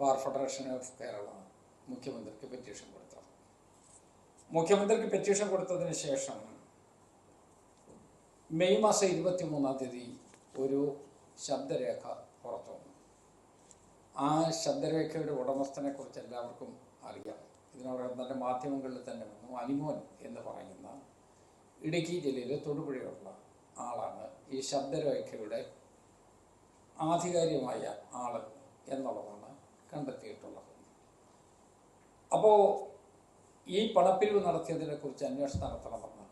Bar federation of Kerala മുഖ്യമന്ത്രിക്ക് petition കൊടുത്തത്. മുഖ്യമന്ത്രിക്ക് പെറ്റീഷൻ കൊടുത്തതിന് ശേഷം മെയ് മാസം ഇരുപത്തി മൂന്നാം തീയതി ഒരു ശബ്ദരേഖ പുറത്തു വന്നു. ആ ശബ്ദരേഖയുടെ ഉടമസ്ഥനെ കുറിച്ച് എല്ലാവർക്കും അറിയാം. ഇതിനോട് തന്നെ മാധ്യമങ്ങളിൽ തന്നെ വന്നു. അനിമോൻ എന്ന് പറയുന്ന ഇടുക്കി ജില്ലയിലെ തൊടുപുഴയുള്ള ആളാണ് ഈ ശബ്ദരേഖയുടെ ആധികാരികമായ ആൾ എന്നുള്ളതാണ്. കണ്ടെത്തിയിട്ടുള്ളത്. അപ്പോൾ ഈ പണപ്പിരിവ് നടത്തിയതിനെ കുറിച്ച് അന്വേഷണം നടത്തണമെന്ന്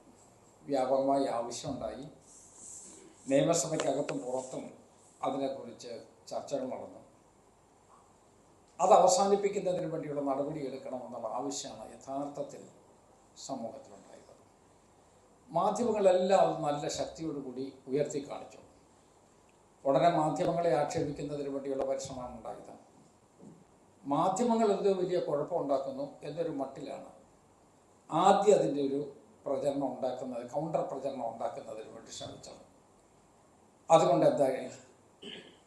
വ്യാപകമായി ആവശ്യമുണ്ടായി. നിയമസഭയ്ക്കകത്തും പുറത്തും അതിനെക്കുറിച്ച് ചർച്ചകൾ നടന്നു. അത് അവസാനിപ്പിക്കുന്നതിന് വേണ്ടിയുള്ള നടപടി എടുക്കണമെന്നുള്ള ആവശ്യമാണ് യഥാർത്ഥത്തിൽ സമൂഹത്തിലുണ്ടായത് മാധ്യമങ്ങളെല്ലാം അത് നല്ല ശക്തിയോടുകൂടി ഉയർത്തി കാണിച്ചു ഉടനെ മാധ്യമങ്ങളെ ആക്ഷേപിക്കുന്നതിന് വേണ്ടിയുള്ള പരിശ്രമമാണ് ഉണ്ടായത്. മാധ്യമങ്ങൾ എന്തോ വലിയ കുഴപ്പമുണ്ടാക്കുന്നു എന്നൊരു മട്ടിലാണ് ആദ്യം അതിന്റെ ഒരു പ്രചരണം ഉണ്ടാക്കുന്നത് കൗണ്ടർ പ്രചരണം ഉണ്ടാക്കുന്നതിന് വേണ്ടി ശ്രമിച്ചത്. അതുകൊണ്ട് എന്തായി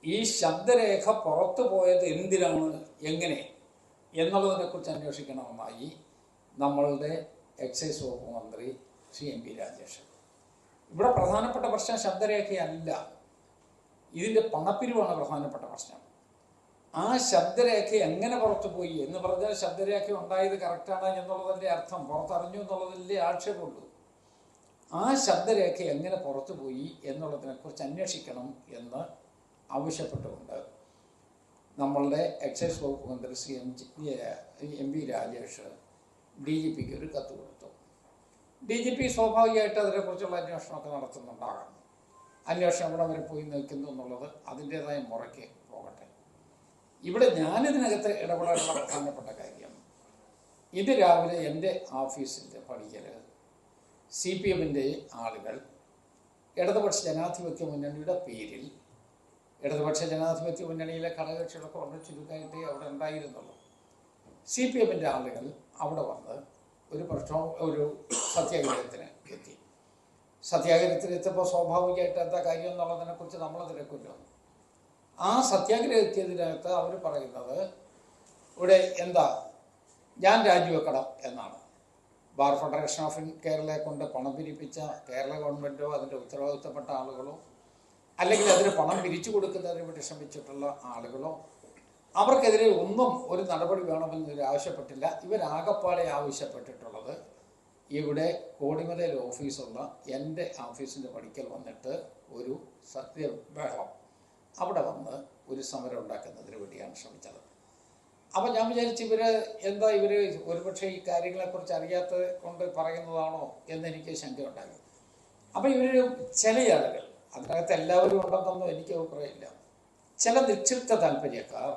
ഈ ശബ്ദരേഖ പുറത്തു പോയത് എന്തിനാണ് എങ്ങനെ എന്നുള്ളതിനെക്കുറിച്ച് അന്വേഷിക്കണമെന്നായി നമ്മളുടെ എക്സൈസ് വകുപ്പ് മന്ത്രി സി എം പി രാജേഷ്. ഇവിടെ പ്രധാനപ്പെട്ട പ്രശ്നം ശബ്ദരേഖയല്ല. ഇതിന്റെ പണപ്പിരിവാണ് പ്രധാനപ്പെട്ട പ്രശ്നം. ആ ശബ്ദരേഖ എങ്ങനെ പുറത്തു പോയി? എന്ന് പറഞ്ഞാൽ ശബ്ദരേഖ ഉണ്ടായത് കറക്റ്റാണ് എന്നുള്ളതിന്റെ അർത്ഥം പുറത്തറിഞ്ഞു എന്നുള്ളതിന്റെ ആക്ഷേപമുള്ളൂ. ആ ശബ്ദരേഖ എങ്ങനെ പുറത്തു പോയി എന്നുള്ളതിനെക്കുറിച്ച് അന്വേഷിക്കണം എന്ന് ആവശ്യപ്പെട്ടുകൊണ്ട് നമ്മളുടെ എക്സൈസ് വകുപ്പ് മന്ത്രി Shri M G M V Rajesh D G പിക്ക് ഒരു കത്ത് കൊടുത്തു. ഡി ജി പി സ്വാഭാവികമായിട്ട് അതിനെക്കുറിച്ചുള്ള അന്വേഷണമൊക്കെ നടത്തുന്നുണ്ടാകാം. അന്വേഷണം എവിടെ വരെ പോയി നിൽക്കുന്നു എന്നുള്ളത് അതിന്റേതായ മുറയ്ക്ക് പോകട്ടെ ഇവിടെ ഞാനിതിനകത്ത് ഇടപെടാനുള്ള പ്രധാനപ്പെട്ട കാര്യം ഇത് രാവിലെ എന്റെ ഓഫീസിന്റെ പണിക്കൽ സി പി എമ്മിന്റെ ആളുകൾ ഇടതുപക്ഷ ജനാധിപത്യ മുന്നണിയുടെ പേരിൽ ഇടതുപക്ഷ ജനാധിപത്യ മുന്നണിയിലെ ഘടകകക്ഷികളൊക്കെ വളരെ ചുരുക്കമായിട്ടേ അവിടെ ഉണ്ടായിരുന്നുള്ളൂ. സി പി എമ്മിന്റെ ആളുകൾ അവിടെ വന്ന് ഒരു പ്രശ്നം ഒരു സത്യാഗ്രഹത്തിന് എത്തി. സത്യാഗ്രഹത്തിന് എത്തിയപ്പോൾ സ്വാഭാവികമായിട്ട് എന്താ കാര്യം എന്നുള്ളതിനെക്കുറിച്ച് നമ്മൾ തിരക്കില്ല ആ സത്യാഗ്രഹത്തിനകത്ത് അവർ പറയുന്നത് ഇവിടെ എന്താ ഞാൻ രാജിവെക്കണം എന്നാണ്. ബാർ ഫെഡറേഷൻ ഓഫ് കേരളയെ കൊണ്ട് പണം പിരിപ്പിച്ച കേരള ഗവൺമെന്റോ അതിന്റെ ഉത്തരവാദിത്തപ്പെട്ട ആളുകളോ അല്ലെങ്കിൽ അതിന് പണം പിരിച്ചു കൊടുക്കുന്നതിന് വേണ്ടി ശ്രമിച്ചിട്ടുള്ള ആളുകളോ അവർക്കെതിരെ ഒന്നും ഒരു നടപടി വേണമെന്ന് ഇവർ ആവശ്യപ്പെട്ടില്ല. ഇവരാകപ്പാടെ ആവശ്യപ്പെട്ടിട്ടുള്ളത് ഇവിടെ കോടിമലയിൽ ഓഫീസുള്ള എന്റെ ഓഫീസിന്റെ പടിക്കൽ വന്നിട്ട് ഒരു സത്യ ബഹളം അവിടെ വന്ന് ഒരു സമരം ഉണ്ടാക്കുന്നതിന് വേണ്ടിയാണ് ശ്രമിച്ചത്. അപ്പം ഞാൻ വിചാരിച്ചു ഇവർ എന്താ ഇവർ ഒരുപക്ഷെ ഈ കാര്യങ്ങളെക്കുറിച്ച് അറിയാത്തത് കൊണ്ട് പറയുന്നതാണോ എന്നെനിക്ക് ശങ്കയുണ്ടായി അപ്പം ഇവർ ചില ആളുകൾ അതിനകത്ത് എല്ലാവരും ഉണ്ടെന്നൊന്നും എനിക്ക് അഭിപ്രായമില്ല. ചില നിക്ഷിപ്ത താല്പര്യക്കാർ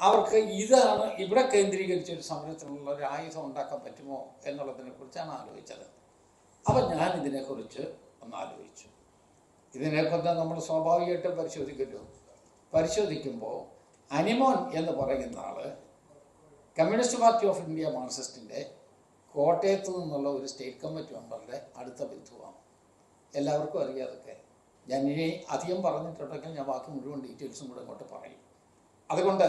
അവർക്ക് ഇതാണ് ഇവിടെ കേന്ദ്രീകരിച്ച ഒരു സമരത്തിനുള്ള ഒരു ആയുധം ഉണ്ടാക്കാൻ പറ്റുമോ എന്നുള്ളതിനെ കുറിച്ചാണ് ആലോചിച്ചത്. അപ്പം ഞാൻ ഇതിനെക്കുറിച്ച് ഒന്ന് ആലോചിച്ചു. ഇതിനെക്കുറിച്ച് നമ്മൾ സ്വാഭാവികമായിട്ടും പരിശോധിക്കുമല്ലോ പരിശോധിക്കുമ്പോൾ അനിമോൻ എന്ന് പറയുന്ന ആൾ കമ്മ്യൂണിസ്റ്റ് പാർട്ടി ഓഫ് ഇന്ത്യ മാർക്സിസ്റ്റിന്റെ കോട്ടയത്ത് നിന്നുള്ള ഒരു സ്റ്റേറ്റ് കമ്മിറ്റി മെമ്പറുടെ അടുത്ത ബന്ധുവാണ്. എല്ലാവർക്കും അറിയാം അതൊക്കെ. ഞാൻ ഇനി അധികം പറഞ്ഞിട്ടുണ്ടെങ്കിൽ ഞാൻ ബാക്കി മുഴുവൻ ഡീറ്റെയിൽസും കൂടെ ഇങ്ങോട്ട് പറയും. അതുകൊണ്ട്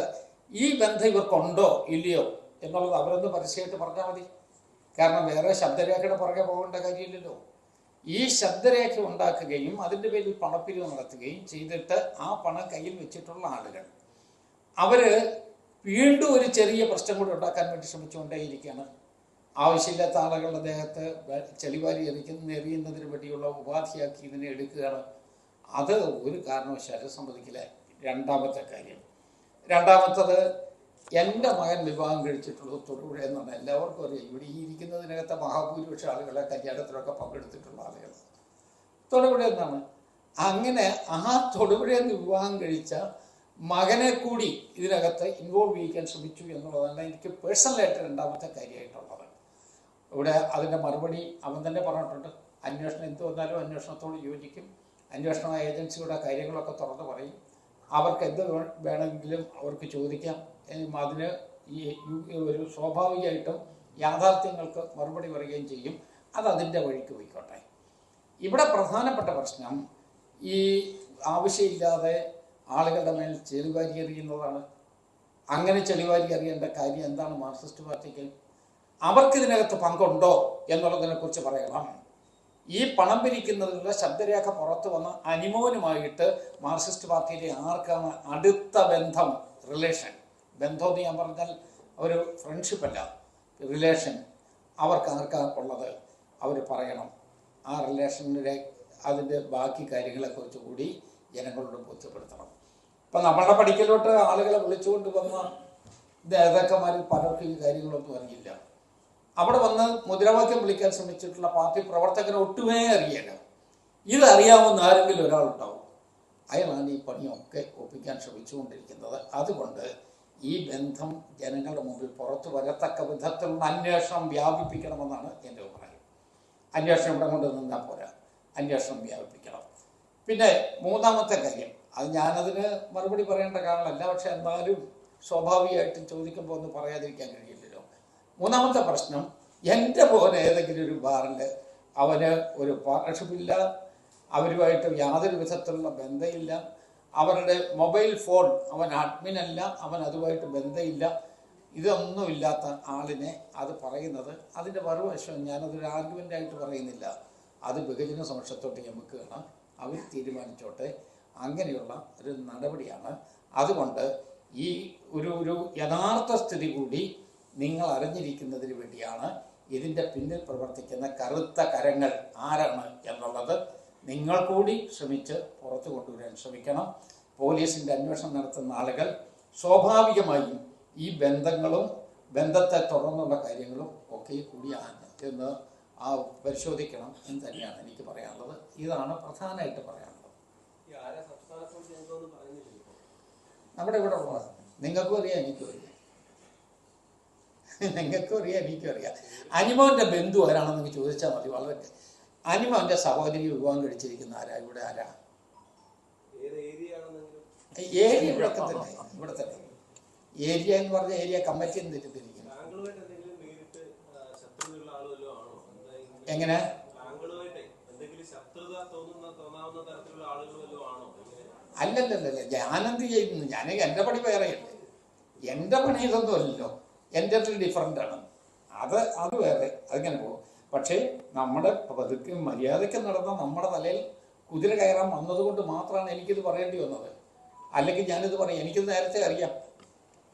ഈ ബന്ധം ഇവർക്കുണ്ടോ ഇല്ലയോ എന്നുള്ളത് അവരൊന്ന് പരസ്യമായിട്ട് പറഞ്ഞാൽ മതി. കാരണം വേറെ ശബ്ദരേഖയുടെ പുറകെ പോകേണ്ട കാര്യമില്ലല്ലോ. ഈ ശബ്ദരേഖ ഉണ്ടാക്കുകയും അതിന്റെ പേരിൽ പണപ്പിരിവ് നടത്തുകയും ചെയ്തിട്ട് ആ പണം കയ്യിൽ വെച്ചിട്ടുള്ള ആളുകൾ. അവർ വീണ്ടും ഒരു ചെറിയ പ്രശ്നം കൂടി ഉണ്ടാക്കാൻ വേണ്ടി ശ്രമിച്ചുകൊണ്ടേയിരിക്കുകയാണ്. ആവശ്യമില്ലാത്ത ആളുകളുടെ ദേഹത്ത് ചെളിവാരി എറിക്കുന്ന എറിയുന്നതിന് വേണ്ടിയുള്ള ഉപാധിയാക്കി ഇതിനെ എടുക്കുകയാണ്. അത് ഒരു കാരണവശാലും സമ്മതിക്കില്ല. രണ്ടാമത്തെ കാര്യം. രണ്ടാമത്തത് എന്റെ മകൻ വിവാഹം കഴിച്ചിട്ടുള്ളത് തൊടുപുഴ എന്നാണ് എല്ലാവർക്കും അറിയാം. ഇവിടെ ഈ ഇരിക്കുന്നതിനകത്തെ മഹാഭൂരിപക്ഷ ആളുകളെ കല്യാണത്തിലൊക്കെ പങ്കെടുത്തിട്ടുള്ള ആളുകൾ. തൊടുപുഴ എന്നാണ്. അങ്ങനെ ആ നിന്ന് വിവാഹം കഴിച്ച മകനെ കൂടി ഇതിനകത്ത് ഇൻവോൾവ് ചെയ്യിക്കാൻ ശ്രമിച്ചു എന്നുള്ളതാണ് എനിക്ക് പേഴ്സണലായിട്ട് രണ്ടാമത്തെ കാര്യമായിട്ടുള്ളത്. ഇവിടെ അതിന്റെ മറുപടി അവൻ തന്നെ പറഞ്ഞിട്ടുണ്ട്. അന്വേഷണം എന്ത് വന്നാലും അന്വേഷണത്തോട് യോജിക്കും. അന്വേഷണ ഏജൻസിയുടെ കാര്യങ്ങളൊക്കെ തുറന്നു പറയും. അവർക്ക് എന്ത് വേണമെങ്കിലും അവർക്ക് ചോദിക്കാം. അതിന് ഈ ഒരു സ്വാഭാവികമായിട്ടും യാഥാർത്ഥ്യങ്ങൾക്ക് മറുപടി പറയുകയും ചെയ്യും. അത് അതിന്റെ വഴിക്ക് പോയിക്കോട്ടെ. ഇവിടെ പ്രധാനപ്പെട്ട പ്രശ്നം ഈ ആവശ്യമില്ലാതെ ആളുകളുടെ മേൽ ചെളിവാരി എറിയുന്നതാണ്. അങ്ങനെ ചെളിവാരി എറിയേണ്ട കാര്യം എന്താണ് മാർക്സിസ്റ്റ് പാർട്ടിക്ക്? അവർക്ക് ഇതിനകത്ത് പങ്കുണ്ടോ എന്നുള്ളതിനെ കുറിച്ച് പറയണം. ഈ പണം പിരിക്കുന്നതിനുള്ള ശബ്ദരേഖ പുറത്തു വന്ന അനിമോനുമായിട്ട് മാർക്സിസ്റ്റ് പാർട്ടിയിലെ ആർക്കാണ് അടുത്ത ബന്ധം? റിലേഷൻ. ബന്ധം എന്ന് ഞാൻ പറഞ്ഞാൽ ഒരു ഫ്രണ്ട്ഷിപ്പ് അല്ല റിലേഷൻ അവർക്ക് ആർക്കാ ഉള്ളത് അവർ പറയണം. ആ റിലേഷനിലെ അതിന്റെ ബാക്കി കാര്യങ്ങളെക്കുറിച്ച് കൂടി ജനങ്ങളോട് ബോധ്യപ്പെടുത്തണം. ഇപ്പം നമ്മളുടെ പഠിക്കലോട്ട് ആളുകളെ വിളിച്ചുകൊണ്ട് വന്ന നേതാക്കന്മാരിൽ പലർക്കും ഈ കാര്യങ്ങളൊന്നും അറിയില്ല. അവിടെ വന്ന് മുദ്രാവാക്യം വിളിക്കാൻ ശ്രമിച്ചിട്ടുള്ള പാർട്ടി പ്രവർത്തകരെ ഒട്ടുമേ അറിയില്ല. ഇതറിയാവുന്ന ആരെങ്കിലും ഒരാളുണ്ടാവും. അയാളാണ് ഈ പണിയൊക്കെ ഒപ്പിക്കാൻ ശ്രമിച്ചുകൊണ്ടിരിക്കുന്നത്. അതുകൊണ്ട് ഈ ബന്ധം ജനങ്ങളുടെ മുമ്പിൽ പുറത്തു വരത്തക്ക വിധത്തിലുള്ള അന്വേഷണം വ്യാപിപ്പിക്കണമെന്നാണ് എന്റെ അഭിപ്രായം. അന്വേഷണം ഇവിടെ കൊണ്ട് നിന്നാൽ പോരാ. അന്വേഷണം വ്യാപിപ്പിക്കണം. പിന്നെ മൂന്നാമത്തെ കാര്യം അത് ഞാനതിന് മറുപടി പറയേണ്ട കാരണമല്ല പക്ഷെ എന്നാലും സ്വാഭാവികമായിട്ടും ചോദിക്കുമ്പോൾ ഒന്ന് പറയാതിരിക്കാൻ കഴിയില്ലല്ലോ. മൂന്നാമത്തെ പ്രശ്നം എന്റെ പോലെ ഏതെങ്കിലും ഒരു ബാറിൽ അവന് ഒരു പാർട്ണർഷിപ്പില്ല അവരുമായിട്ട് യാതൊരു വിധത്തിലുള്ള ബന്ധമില്ല അവരുടെ മൊബൈൽ ഫോൺ അവൻ അഡ്മിൻ അല്ല അവൻ അതുമായിട്ട് ബന്ധമില്ല. ഇതൊന്നുമില്ലാത്ത ആളിനെ അത് പറയുന്നത് അതിന്റെ മറുവശം ഞാനതൊരു ആർഗ്യുമെന്റായിട്ട് പറയുന്നില്ല. അത് ബഹുജന സമക്ഷത്തോട്ട് നമുക്കാണ് അവർ തീരുമാനിച്ചോട്ടെ. അങ്ങനെയുള്ള ഒരു നടപടിയാണ്. അതുകൊണ്ട് ഈ ഒരു ഒരു യഥാർത്ഥ സ്ഥിതി കൂടി നിങ്ങൾ അറിഞ്ഞിരിക്കുന്നതിന് വേണ്ടിയാണ് ഇതിന്റെ പിന്നിൽ പ്രവർത്തിക്കുന്ന കറുത്ത കരങ്ങൾ ആരാണ് എന്നുള്ളത്. നിങ്ങൾ കൂടി ശ്രമിച്ച് പുറത്തു കൊണ്ടുവരാൻ ശ്രമിക്കണം. പോലീസിന്റെ അന്വേഷണം നടത്തുന്ന ആളുകൾ സ്വാഭാവികമായും ഈ ബന്ധങ്ങളും ബന്ധത്തെ തുടർന്നുള്ള കാര്യങ്ങളും ഒക്കെ കൂടിയാണ് എന്ന് ആ പരിശോധിക്കണം എന്ന് തന്നെയാണ് എനിക്ക് പറയാനുള്ളത്. ഇതാണ് പ്രധാനമായിട്ട് പറയാനുള്ളത്. നമ്മുടെ ഇവിടെ ഉള്ളത് നിങ്ങൾക്കും അറിയാം എനിക്കും അറിയാം. നിങ്ങൾക്കും അറിയാം എനിക്കും അറിയാം. അനിമോന്റെ ബന്ധു ആരാണെന്ന് ചോദിച്ചാൽ മതി വളരെ അനിമോന്റെ സഹോദരി വിവാഹം കഴിച്ചിരിക്കുന്ന ആരാ? ഇവിടെ ആരാ? ഏരിയ ഇവിടെ തന്നെ. ഇവിടെ തന്നെ. ഏരിയ എന്ന് പറഞ്ഞ ഏരിയ കമ്മിറ്റി എന്ന് തെറ്റിദ്ധരിക്കുന്നു എങ്ങനെ? അല്ലല്ലല്ല ഞാനെന്ത് ചെയ്യുന്നു? ഞാൻ എന്റെ പണി വേറെയല്ലേ. എന്റെ പണി ഇതൊന്നും അല്ലല്ലോ എന്റെ ഡിഫറന്റ് ആണ്. അത് അത് വേറെ. അതിങ്ങനെ പോകും പക്ഷേ നമ്മുടെ പതുക്കെ മര്യാദയ്ക്ക് നടന്ന നമ്മുടെ തലയിൽ കുതിര കയറാൻ വന്നതുകൊണ്ട് മാത്രമാണ് എനിക്കിത് പറയേണ്ടി വന്നത്. അല്ലെങ്കിൽ ഞാനിത് പറയും എനിക്കിത് നേരത്തെ അറിയാം.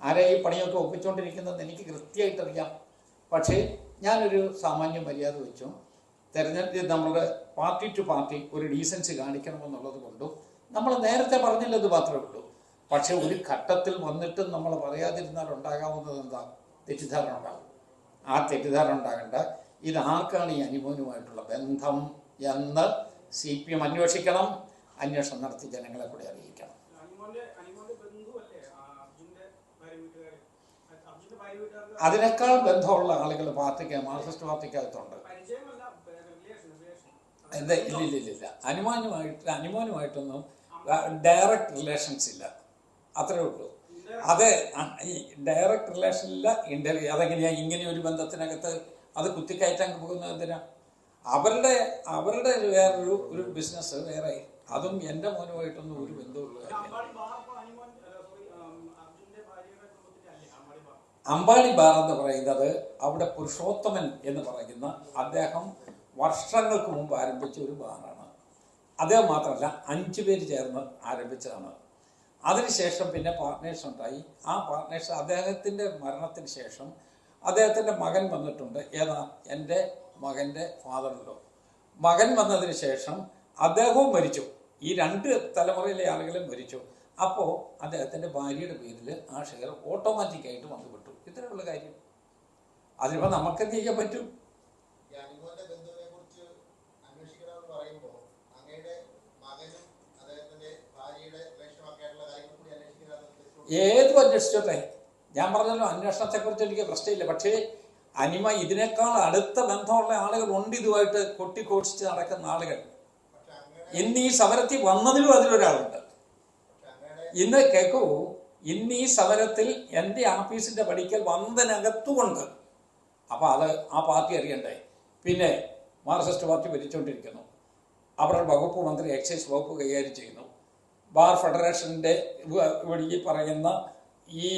ആരെ ഈ പണിയൊക്കെ ഒപ്പിച്ചുകൊണ്ടിരിക്കുന്നത് എനിക്ക് കൃത്യമായിട്ട് അറിയാം. പക്ഷേ ഞാനൊരു സാമാന്യ മര്യാദ വെച്ചു. തെരഞ്ഞെടുപ്പ് നമ്മുടെ പാർട്ടി ടു പാർട്ടി ഒരു ഡീസൻസി കാണിക്കണമെന്നുള്ളത് കൊണ്ടും നമ്മൾ നേരത്തെ പറഞ്ഞില്ലത് മാത്രമേ ഉള്ളൂ. പക്ഷെ ഒരു ഘട്ടത്തിൽ വന്നിട്ടും നമ്മൾ പറയാതിരുന്നാൽ ഉണ്ടാകാവുന്നത് എന്താ? തെറ്റിദ്ധാരണ ഉണ്ടാകും ആ തെറ്റിദ്ധാരണ ഉണ്ടാകേണ്ട. ഇത് ആർക്കാണ് ഈ അനുഭവനുമായിട്ടുള്ള ബന്ധം എന്ന് സി പി എം അന്വേഷിക്കണം അന്വേഷണം നടത്തി ജനങ്ങളെ കൂടി അറിയിക്കണം. അതിനേക്കാൾ ബന്ധമുള്ള ആളുകൾ പാർട്ടിക്ക് മാർക്സിസ്റ്റ് പാർട്ടിക്കകത്തുണ്ട്. എന്താ? ഇല്ല ഇല്ല ഇല്ല ഇല്ല. അനുമാനുമായിട്ട് അനുമാനുമായിട്ടൊന്നും ഡയറക്റ്റ് റിലേഷൻസ് ഇല്ല. അത്രേ ഉള്ളൂ. അത് ഡയറക്റ്റ് റിലേഷൻ ഇല്ല റിലേഷനില്ല ഇന്റർ അതെങ്ങനെയാ ഇങ്ങനെ ഒരു ബന്ധത്തിനകത്ത് അത് കുത്തിക്കയറ്റാൻ പോകുന്നത് എന്തിനാ? അവരുടെ അവരുടെ വേറൊരു ഒരു ബിസിനസ് വേറെ. അതും എന്റെ മോനുമായിട്ടൊന്നും ഒരു ബന്ധമുള്ള അമ്പാടി ബാർ എന്ന് പറയുന്നത് അവിടെ പുരുഷോത്തമൻ എന്ന് പറയുന്ന അദ്ദേഹം വർഷങ്ങൾക്ക് മുമ്പ് ആരംഭിച്ച ഒരു ബാറാണ്. അദ്ദേഹം മാത്രമല്ല അഞ്ചു പേര് ചേർന്ന് ആരംഭിച്ചതാണ്. അതിനുശേഷം പിന്നെ പാർട്ട്നേഴ്സ് ഉണ്ടായി. ആ പാർട്ട്നേഴ്സ് അദ്ദേഹത്തിന്റെ മരണത്തിന് ശേഷം അദ്ദേഹത്തിന്റെ മകൻ വന്നിട്ടുണ്ട്. ഏതാ? എന്റെ മകന്റെ ഫാദറിലോ മകൻ വന്നതിന് ശേഷം അദ്ദേഹവും മരിച്ചു. ഈ രണ്ട് തലമുറയിലെ ആളുകളും മരിച്ചു. അപ്പോൾ അദ്ദേഹത്തിന്റെ ഭാര്യയുടെ പേരിൽ ആ ഷെയർ ഓട്ടോമാറ്റിക്കായിട്ട് വന്നു വിട്ടു ഇത്രയുള്ള കാര്യം. അതിനിപ്പോൾ നമുക്കെന്ത് ചെയ്യാൻ പറ്റും? ഏതും അന്വേഷിച്ചോട്ടെ ഞാൻ പറഞ്ഞല്ലോ അന്വേഷണത്തെക്കുറിച്ച് എനിക്ക് പ്രശ്നമില്ല. പക്ഷേ അനിമ ഇതിനേക്കാൾ അടുത്ത ബന്ധമുള്ള ആളുകൾ ഉണ്ട് ഇതുമായിട്ട് കൊട്ടിക്കോടിച്ച് നടക്കുന്ന ആളുകൾ. ഇന്ന് ഈ സമരത്തിൽ വന്നതിലും അതിലൊരാളുണ്ട്. ഇന്ന് കേക്കൂ ഇന്ന് ഈ സമരത്തിൽ എന്റെ ആഫീസിന്റെ പടിക്കൽ വന്നതിനകത്തുകൊണ്ട് അപ്പോൾ അത് ആ പാർട്ടി അറിയണ്ടേ? പിന്നെ മാർക്സിസ്റ്റ് പാർട്ടി ഭരിച്ചുകൊണ്ടിരിക്കുന്നു. അവരുടെ വകുപ്പ് മന്ത്രി എക്സൈസ് വകുപ്പ് കൈകാര്യം ചെയ്യുന്നു. ബാർ ഫെഡറേഷന്റെ ഈ പറയുന്ന ഈ